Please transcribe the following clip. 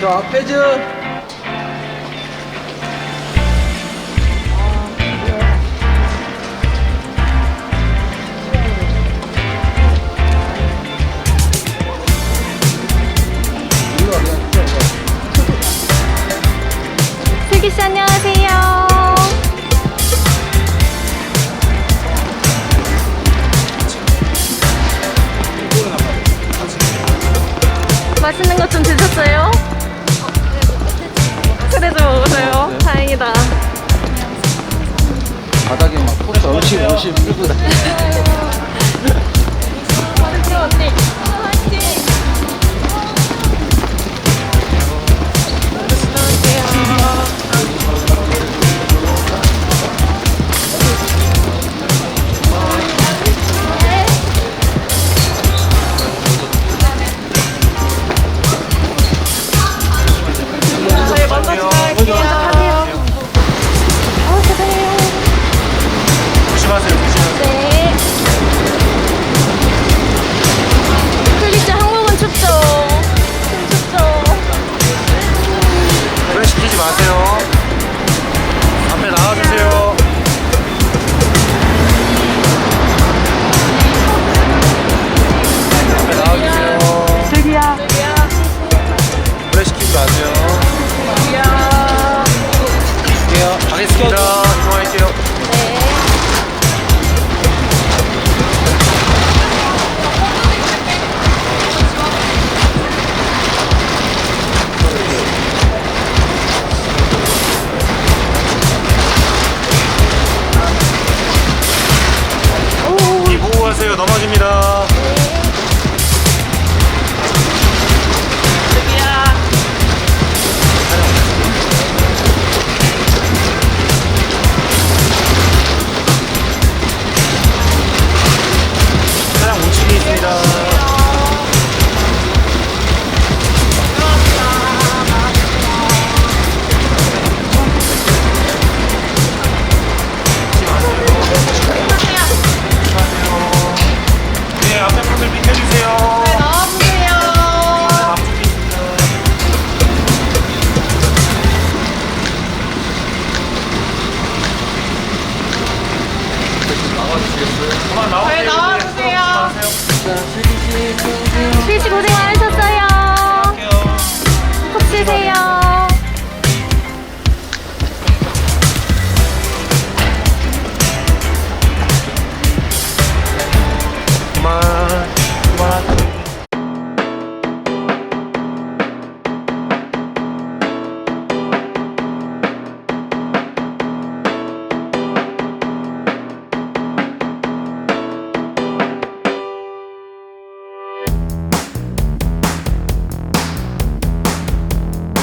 자, 페즈. 슬기 씨 안녕하세요. 맛있는 것 좀 드셨어요? 바닥에 막 포스 얼씬 얼씬 풀고 다. 언니. 저희 가겠습니다. 이동할게요. 네. 이 보고 가세요. 넘어집니다. 비켜주세요. 네, 나와주세요. 나와주세요. 나오